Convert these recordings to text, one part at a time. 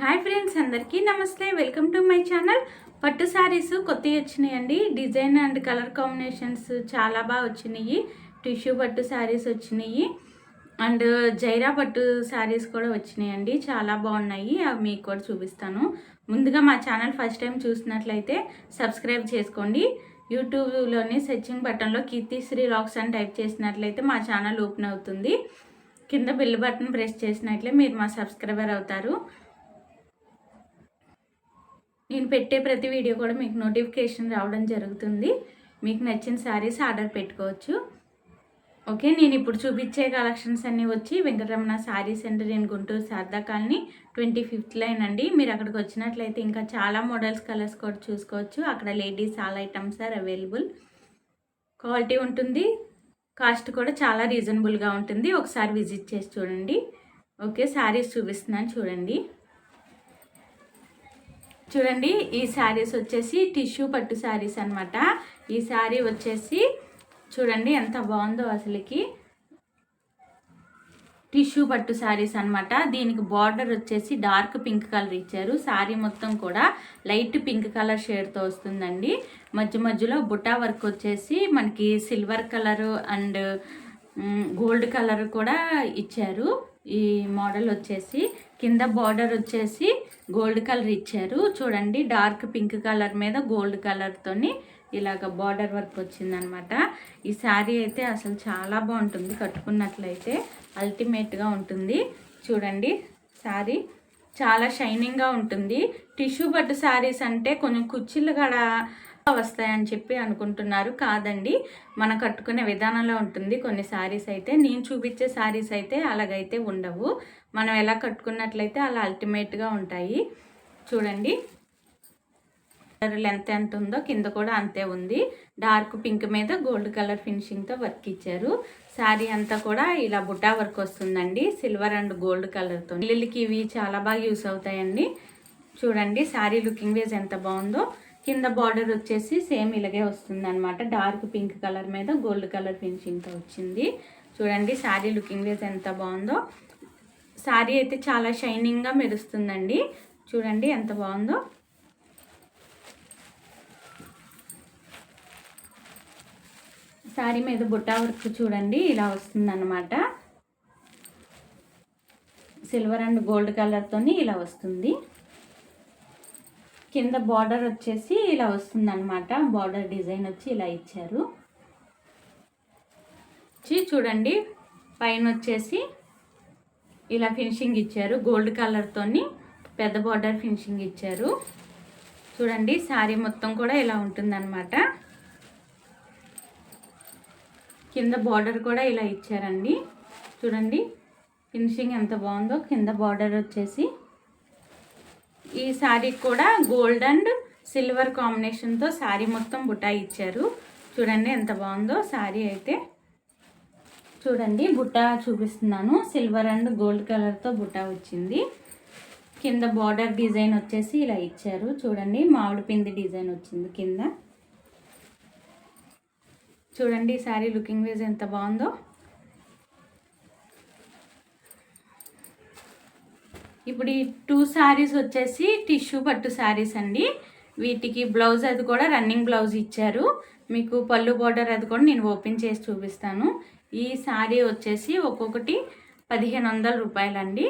Hi friends అందరికీ నమస్తే. Welcome to my channel పట్టు శారీస్ కొత్తవి వచ్చినాయండి. డిజైన్ అండ్ కలర్ కాంబినేషన్స్ చాలా బాగా వచ్చినాయి. టిష్యూ పట్టు శారీస్ వచ్చినాయి. అండ్ జైరా పట్టు శారీస్ కూడా వచ్చినాయండి. చాలా బాగున్నాయి. అవి మీకు కూడా చూపిస్తాను. ముందుగా మా ఛానల్ ఫస్ట్ టైం చూసినట్లయితే సబ్స్క్రైబ్ చేసుకోండి. యూట్యూబ్లోని సెర్చింగ్ బటన్లో కీర్తి శ్రీ లాక్స్ అని టైప్ చేసినట్లయితే మా ఛానల్ ఓపెన్ అవుతుంది. కింద బిల్ బటన్ ప్రెస్ చేసినట్లే మీరు మా సబ్స్క్రైబర్ అవుతారు. నేను పెట్టే ప్రతి వీడియో కూడా మీకు నోటిఫికేషన్ రావడం జరుగుతుంది. మీకు నచ్చిన శారీస్ ఆర్డర్ పెట్టుకోవచ్చు. ఓకే నేను ఇప్పుడు చూపించే కలెక్షన్స్ అన్నీ వచ్చి Venkataramana saree centre in Guntur Sharada colony twenty fifth line అండి. మీరు అక్కడికి వచ్చినట్లయితే ఇంకా చాలా మోడల్స్ కలర్స్ కూడా చూసుకోవచ్చు. అక్కడ ladies all items are available quality ఉంటుంది. కాస్ట్ కూడా చాలా రీజనబుల్గా ఉంటుంది. ఒకసారి విజిట్ చేసి చూడండి. ఓకే శారీస్ చూపిస్తున్నాను చూడండి. చూడండి ఈ శారీస్ వచ్చేసి టిష్యూ పట్టు శారీస్ అనమాట ఈ శారీ వచ్చేసి చూడండి ఎంత బాగుందో అసలుకి. టిష్యూ పట్టు శారీస్ అనమాట దీనికి బార్డర్ వచ్చేసి డార్క్ పింక్ కలర్ ఇచ్చారు. శారీ మొత్తం కూడా లైట్ పింక్ కలర్ షేడ్తో వస్తుందండి. మధ్య మధ్యలో బుటా వర్క్ వచ్చేసి మనకి silver colour and gold colour కూడా ఇచ్చారు. ఈ మోడల్ వచ్చేసి కింద బార్డర్ వచ్చేసి గోల్డ్ కలర్ ఇచ్చారు. చూడండి డార్క్ పింక్ కలర్ మీద గోల్డ్ కలర్తోని ఇలాగ బార్డర్ వర్క్ వచ్చిందనమాట. ఈ శారీ అయితే అసలు చాలా బాగుంటుంది కట్టుకున్నట్లయితే అల్టిమేట్గా ఉంటుంది. చూడండి శారీ చాలా షైనింగ్గా ఉంటుంది. టిష్యూ పట్టు శారీస్ అంటే కొంచెం కుర్చీలు కూడా వస్తాయని చెప్పి అనుకుంటున్నారు. కాదండి మనం కట్టుకునే విధానంలో ఉంటుంది. కొన్ని శారీస్ అయితే నేను చూపించే శారీస్ అయితే అలాగైతే ఉండవు. మనం ఎలా కట్టుకున్నట్లయితే అలా అల్టిమేట్గా ఉంటాయి. చూడండి. లెంత్ ఎంత ఉందో కింద కూడా అంతే ఉంది. డార్క్ పింక్ మీద గోల్డ్ కలర్ ఫినిషింగ్తో వర్క్ ఇచ్చారు. శారీ అంతా కూడా ఇలా బుట్టా వర్క్ వస్తుందండి. సిల్వర్ అండ్ గోల్డ్ కలర్తో ఇల్లుకి ఇవి చాలా బాగా యూస్ అవుతాయండి. చూడండి శారీ లుకింగ్ వేజ్ ఎంత బాగుందో. కింద బార్డర్ వచ్చేసి సేమ్ ఇలాగే వస్తుంది అనమాట డార్క్ పింక్ కలర్ మీద గోల్డ్ కలర్ ఫినిషింగ్తో వచ్చింది. చూడండి శారీ లుకింగ్ వేస్ ఎంత బాగుందో. శారీ అయితే చాలా షైనింగ్గా మెరుస్తుందండి. చూడండి ఎంత బాగుందో. శారీ మీద బుట్టా వర్క్ చూడండి ఇలా వస్తుందన్నమాట. సిల్వర్ అండ్ గోల్డ్ కలర్తోని ఇలా వస్తుంది. కింద బార్డర్ వచ్చేసి ఇలా వస్తుందన్నమాట. బార్డర్ డిజైన్ వచ్చి ఇలా ఇచ్చారు. చూడండి. పైన వచ్చేసి ఇలా ఫినిషింగ్ ఇచ్చారు. గోల్డ్ కలర్తోని పెద్ద బార్డర్ ఫినిషింగ్ ఇచ్చారు. చూడండి శారీ మొత్తం కూడా ఇలా ఉంటుందన్నమాట. కింద బార్డర్ కూడా ఇలా ఇచ్చారండి. చూడండి ఫినిషింగ్ ఎంత బాగుందో. కింద బార్డర్ వచ్చేసి ఈ శారీ కూడా గోల్డ్ అండ్ సిల్వర్ కాంబినేషన్తో శారీ మొత్తం బుటాయి ఇచ్చారు. చూడండి ఎంత బాగుందో శారీ అయితే. చూడండి బుట్ట చూపిస్తున్నాను. సిల్వర్ అండ్ గోల్డ్ కలర్తో బుట్ట వచ్చింది. కింద బార్డర్ డిజైన్ వచ్చేసి ఇలా ఇచ్చారు. చూడండి మామిడి పిండి డిజైన్ వచ్చింది కింద. చూడండి ఈ శారీ లుకింగ్ వేజ్ ఎంత బాగుందో. ఇప్పుడు ఈ టూ శారీస్ వచ్చేసి టిష్యూ పట్టు శారీస్ అండి. వీటికి బ్లౌజ్ అది కూడా రన్నింగ్ బ్లౌజ్ ఇచ్చారు. మీకు పళ్ళు బార్డర్ అది కూడా నేను ఓపెన్ చేసి చూపిస్తాను. ఈ శారీ వచ్చేసి ఒక్కొక్కటి పదిహేను వందల రూపాయలండి.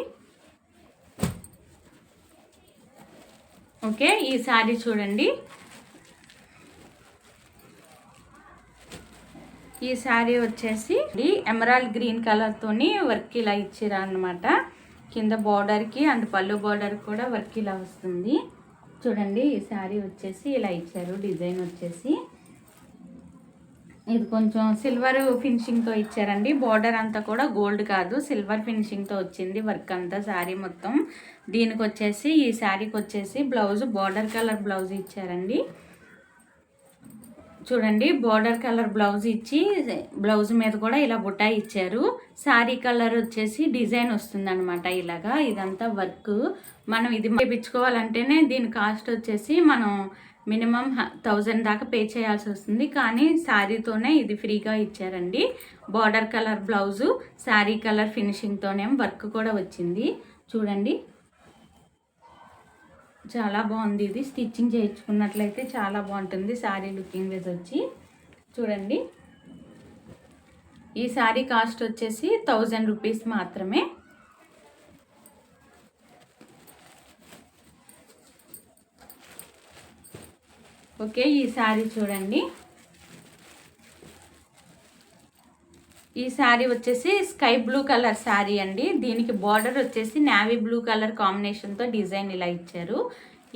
ఓకే ఈ శారీ చూడండి. ఈ శారీ వచ్చేసి ఎమరాల్డ్ గ్రీన్ కలర్తోని వర్క్ ఇలా ఇచ్చిరా అనమాట కింద బార్డర్కి అండ్ పళ్ళు బార్డర్ కూడా వర్క్ ఇలా వస్తుంది. చూడండి ఈ శారీ వచ్చేసి ఇలా ఇచ్చారు డిజైన్ వచ్చేసి. ఇది కొంచెం సిల్వర్ ఫినిషింగ్తో ఇచ్చారండి. బార్డర్ అంతా కూడా గోల్డ్ కాదు సిల్వర్ ఫినిషింగ్తో వచ్చింది వర్క్ అంతా శారీ మొత్తం. దీనికి వచ్చేసి ఈ శారీకి వచ్చేసి బ్లౌజ్ బార్డర్ కలర్ బ్లౌజ్ ఇచ్చారండి. చూడండి బార్డర్ కలర్ బ్లౌజ్ ఇచ్చి బ్లౌజ్ మీద కూడా ఇలా బుట్టా ఇచ్చారు. శారీ కలర్ వచ్చేసి డిజైన్ వస్తుందన్నమాట ఇలాగా. ఇదంతా వర్క్ మనం ఇది చేయించుకోవాలంటేనే దీని కాస్ట్ వచ్చేసి మనం మినిమం థౌజండ్ దాకా పే చేయాల్సి వస్తుంది. కానీ శారీతోనే ఇది ఫ్రీగా ఇచ్చారండి. Border colour blouse saree colour ఫినిషింగ్తోనే work కూడా వచ్చింది. చూడండి. చాలా బాగుంది ఇది. స్టిచ్చింగ్ చేయించుకున్నట్లయితే చాలా బాగుంటుంది శారీ లుకింగ్ వేస్ వచ్చి. చూడండి. ఈ శారీ కాస్ట్ వచ్చేసి థౌజండ్ రూపీస్ మాత్రమే. ఓకే ఈ శారీ చూడండి. ఈ శారీ వచ్చేసి స్కై బ్లూ కలర్ శారీ అండి. దీనికి బార్డర్ వచ్చేసి నావీ బ్లూ కలర్ కాంబినేషన్తో డిజైన్ ఇలా ఇచ్చారు.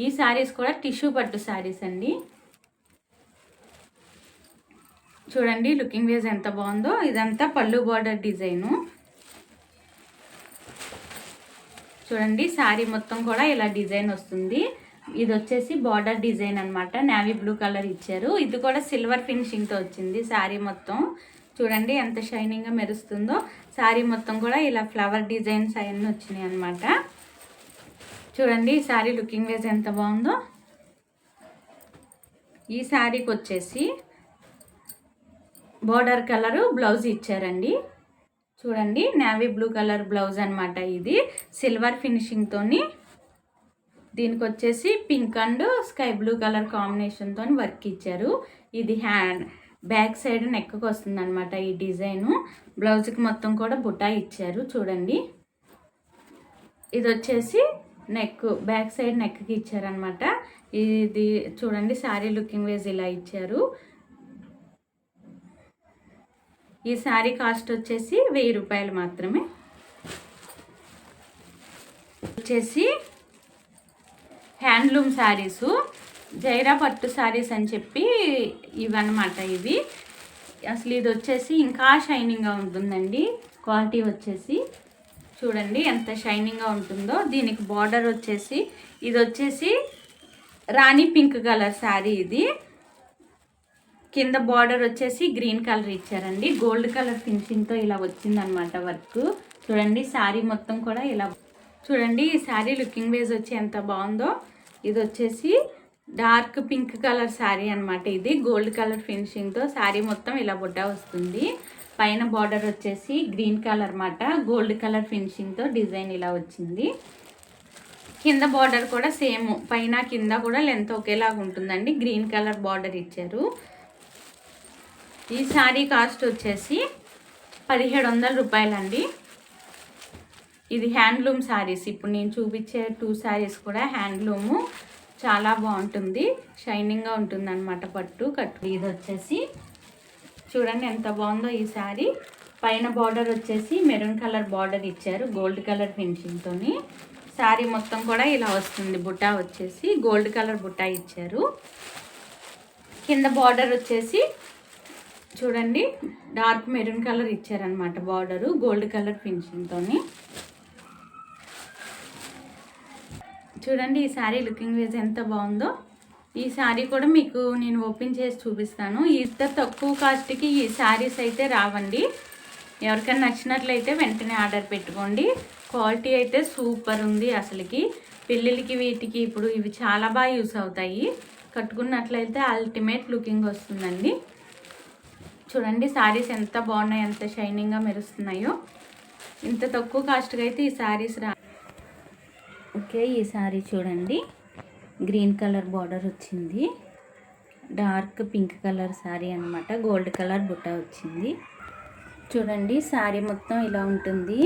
ఈ శారీస్ కూడా టిష్యూ పట్టు శారీస్ అండి. చూడండి లుకింగ్ వేజ్ ఎంత బాగుందో. ఇదంతా పళ్ళు బార్డర్ డిజైను. చూడండి శారీ మొత్తం కూడా ఇలా డిజైన్ వస్తుంది. ఇది వచ్చేసి బార్డర్ డిజైన్ అనమాట నావీ బ్లూ కలర్ ఇచ్చారు. ఇది కూడా సిల్వర్ ఫినిషింగ్తో వచ్చింది శారీ మొత్తం. చూడండి ఎంత షైనింగ్గా మెరుస్తుందో. శారీ మొత్తం కూడా ఇలా ఫ్లవర్ డిజైన్స్ అవన్నీ వచ్చినాయి అనమాట చూడండి ఈ శారీ లుకింగ్ వేజ్ ఎంత బాగుందో. ఈ శారీకి వచ్చేసి బోర్డర్ కలరు బ్లౌజ్ ఇచ్చారండి. చూడండి నావీ బ్లూ కలర్ బ్లౌజ్ అనమాట ఇది. సిల్వర్ ఫినిషింగ్తోని దీనికి వచ్చేసి pink and sky blue colour కాంబినేషన్తో వర్క్ ఇచ్చారు. ఇది హ్యాండ్ బ్యాక్ సైడ్ నెక్కకు వస్తుంది అనమాట ఈ డిజైను. బ్లౌజ్కి మొత్తం కూడా బుటా ఇచ్చారు చూడండి. ఇది వచ్చేసి నెక్ బ్యాక్ సైడ్ నెక్కి ఇచ్చారనమాట ఇది చూడండి శారీ లుకింగ్ వేజ్ ఇలా ఇచ్చారు. ఈ శారీ కాస్ట్ వచ్చేసి వెయ్యి రూపాయలు మాత్రమే. వచ్చేసి హ్యాండ్లూమ్ శారీసు. జైరా పట్టు శారీస్ అని చెప్పి ఇవన్నమాట ఇవి. అసలు ఇది వచ్చేసి ఇంకా షైనింగ్గా ఉంటుందండి. క్వాలిటీ వచ్చేసి చూడండి ఎంత షైనింగ్గా ఉంటుందో. దీనికి బార్డర్ వచ్చేసి ఇది వచ్చేసి రాణి పింక్ కలర్ శారీ ఇది. కింద బార్డర్ వచ్చేసి గ్రీన్ కలర్ ఇచ్చారండి. గోల్డ్ కలర్ ఫినిషింగ్తో ఇలా వచ్చిందనమాట వర్క్ చూడండి శారీ మొత్తం కూడా ఇలా. చూడండి ఈ శారీ లుకింగ్ వేజ్ వచ్చి ఎంత బాగుందో. ఇది వచ్చేసి డార్క్ పింక్ కలర్ శారీ అనమాట ఇది. గోల్డ్ కలర్ ఫినిషింగ్తో శారీ మొత్తం ఇలా బుడ్డ వస్తుంది. పైన బార్డర్ వచ్చేసి గ్రీన్ కలర్ మాట గోల్డ్ కలర్ ఫినిషింగ్తో డిజైన్ ఇలా వచ్చింది. కింద బార్డర్ కూడా సేమ్. పైన కింద కూడా లెంత్ ఒకేలాగా ఉంటుందండి. గ్రీన్ కలర్ బార్డర్ ఇచ్చారు. ఈ శారీ కాస్ట్ వచ్చేసి పదిహేడు వందల రూపాయలండి. ఇది హ్యాండ్లూమ్ శారీస్. ఇప్పుడు నేను చూపించే టూ శారీస్ కూడా హ్యాండ్లూము. చాలా బాగుంటుంది. షైనింగ్గా ఉంటుంది అనమాట పట్టు కట్టు. ఇది వచ్చేసి చూడండి ఎంత బాగుందో ఈ శారీ. పైన బార్డర్ వచ్చేసి మెరూన్ కలర్ బార్డర్ ఇచ్చారు గోల్డ్ కలర్ ఫినిషింగ్తో శారీ మొత్తం కూడా ఇలా వస్తుంది బుట్టా వచ్చేసి గోల్డ్ కలర్ బుట్టా ఇచ్చారు. కింద బార్డర్ వచ్చేసి చూడండి డార్క్ మెరూన్ కలర్ ఇచ్చారనమాట బార్డరు గోల్డ్ కలర్ ఫినిషింగ్తో చూడండి ఈ శారీ లుకింగ్ వేజ్ ఎంత బాగుందో. ఈ శారీ కూడా మీకు నేను ఓపెన్ చేసి చూపిస్తాను. ఇంత తక్కువ కాస్ట్కి ఈ శారీస్ అయితే రావండి. ఎవరికైనా నచ్చినట్లయితే వెంటనే ఆర్డర్ పెట్టుకోండి. క్వాలిటీ అయితే సూపర్ ఉంది అసలుకి. పిల్లలకి వీటికి ఇప్పుడు ఇవి చాలా బాగా యూస్ అవుతాయి. కట్టుకున్నట్లయితే అల్టిమేట్ లుకింగ్ వస్తుందండి. చూడండి శారీస్ ఎంత బాగున్నాయి ఎంత షైనింగ్గా మెరుస్తున్నాయో. ఇంత తక్కువ కాస్ట్గా అయితే ఈ శారీస్ రా ఓకే ఈ సారీ చూడండి. గ్రీన్ కలర్ బార్డర్ వచ్చింది. డార్క్ పింక్ కలర్ శారీ అనమాట గోల్డ్ కలర్ బుట్ట వచ్చింది. చూడండి శారీ మొత్తం ఇలా ఉంటుంది.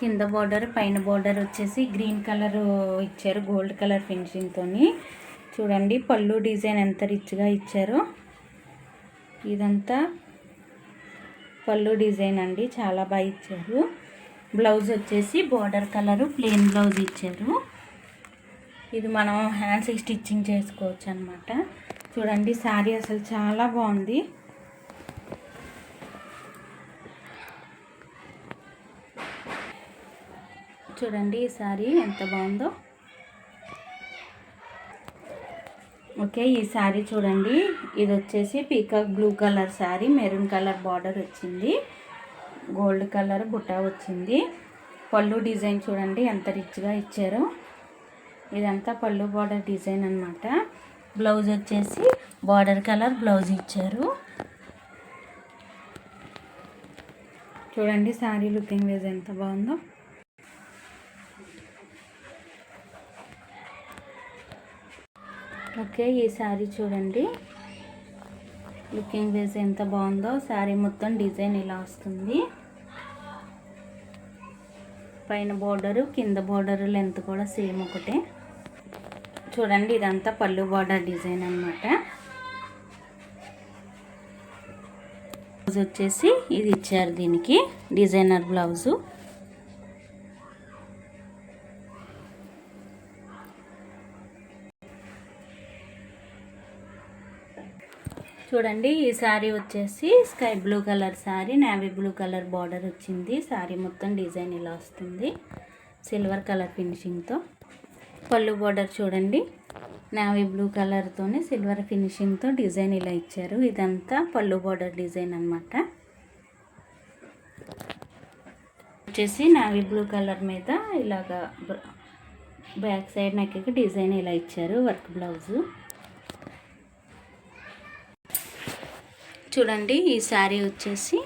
కింద బార్డర్ పైన బార్డర్ వచ్చేసి గ్రీన్ కలర్ ఇచ్చారు గోల్డ్ కలర్ ఫినిషింగ్తో చూడండి పళ్ళు డిజైన్ ఎంత రిచ్గా ఇచ్చారో. ఇదంతా పళ్ళు డిజైన్ అండి చాలా బాగా ఇచ్చారు. బ్లౌజ్ వచ్చేసి బార్డర్ కలరు ప్లెయిన్ బ్లౌజ్ ఇచ్చారు. ఇది మనం హ్యాండ్స్కి స్టిచ్చింగ్ చేసుకోవచ్చు అనమాట చూడండి శారీ అసలు చాలా బాగుంది. చూడండి ఈ శారీ ఎంత బాగుందో. ఓకే ఈ శారీ చూడండి. ఇది వచ్చేసి peacock blue colour saree maroon colour border వచ్చింది. గోల్డ్ కలర్ బుట్ట వచ్చింది. పళ్ళు డిజైన్ చూడండి ఎంత రిచ్గా ఇచ్చారో. ఇదంతా పళ్ళు బార్డర్ డిజైన్ అనమాట బ్లౌజ్ వచ్చేసి బార్డర్ కలర్ బ్లౌజ్ ఇచ్చారు. చూడండి శారీ లుకింగ్ వేజ్ ఎంత బాగుందో. ఓకే ఈ శారీ చూడండి. లుకింగ్ వేసి ఎంత బాగుందో శారీ మొత్తం డిజైన్ ఇలా వస్తుంది. పైన బోర్డరు కింద బోర్డర్ లెంత్ కూడా సేమ్ ఒకటే. చూడండి ఇదంతా పళ్ళు బార్డర్ డిజైన్ అనమాట బ్లౌజ్ వచ్చేసి ఇది ఇచ్చారు దీనికి డిజైనర్ బ్లౌజు. చూడండి ఈ శారీ వచ్చేసి sky blue colour saree navy blue colour border వచ్చింది. శారీ మొత్తం డిజైన్ ఇలా వస్తుంది సిల్వర్ కలర్ ఫినిషింగ్తో పళ్ళు బార్డర్ చూడండి నావీ బ్లూ కలర్తోనే సిల్వర్ ఫినిషింగ్తో డిజైన్ ఇలా ఇచ్చారు. ఇదంతా పళ్ళు బార్డర్ డిజైన్ అనమాట వచ్చేసి నావీ బ్లూ కలర్ మీద ఇలాగా బ్యాక్ సైడ్ నెక్కి డిజైన్ ఇలా ఇచ్చారు వర్క్ బ్లౌజు. చూడండి ఈ శారీ వచ్చేసి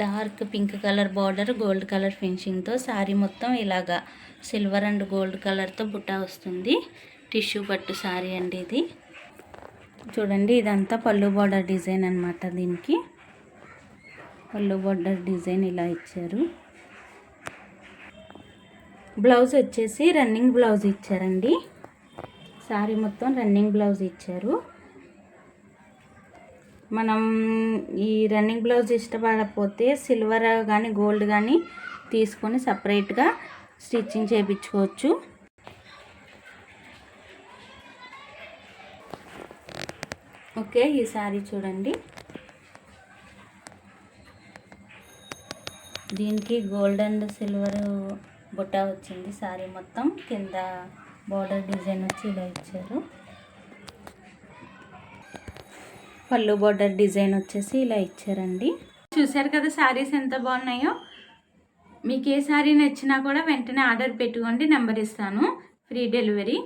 dark pink colour border gold colour ఫినిషింగ్తో sari మొత్తం ఇలాగా సిల్వర్ అండ్ గోల్డ్ కలర్తో బుట్ట వస్తుంది. టిష్యూ పట్టు శారీ అండి ఇది. చూడండి ఇదంతా పళ్ళు బార్డర్ డిజైన్ అనమాట దీనికి. పళ్ళు బార్డర్ డిజైన్ ఇలా ఇచ్చారు. బ్లౌజ్ వచ్చేసి రన్నింగ్ బ్లౌజ్ ఇచ్చారండి. శారీ మొత్తం రన్నింగ్ బ్లౌజ్ ఇచ్చారు. మనం ఈ రన్నింగ్ బ్లౌజ్ ఇష్టపడకపోతే సిల్వర్ కానీ గోల్డ్ కానీ తీసుకొని సపరేట్గా స్టిచ్చింగ్ చేయించుకోవచ్చు. ఓకే ఈ శారీ చూడండి. దీనికి గోల్డ్ అండ్ సిల్వర్ బుట్ట వచ్చింది. శారీ మొత్తం కింద బార్డర్ డిజైన్ వచ్చి ఇలా ఇచ్చారు. పళ్ళు బార్డర్ డిజైన్ వచ్చేసి ఇలా ఇచ్చారండి. చూసారు కదా శారీస్ ఎంత బాగున్నాయో? మీకు ఏ శారీ నచ్చినా కూడా వెంటనే ఆర్డర్ పెట్టుకోండి నెంబర్ ఇస్తాను. Free delivery.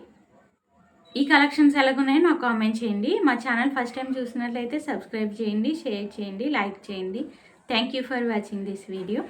ఈ కలెక్షన్స్ ఎలాగున్నాయో నాకు కామెంట్ చేయండి. మా ఛానల్ ఫస్ట్ టైం చూసినట్లయితే సబ్స్క్రైబ్ చేయండి షేర్ చేయండి లైక్ చేయండి. Thank you for watching this video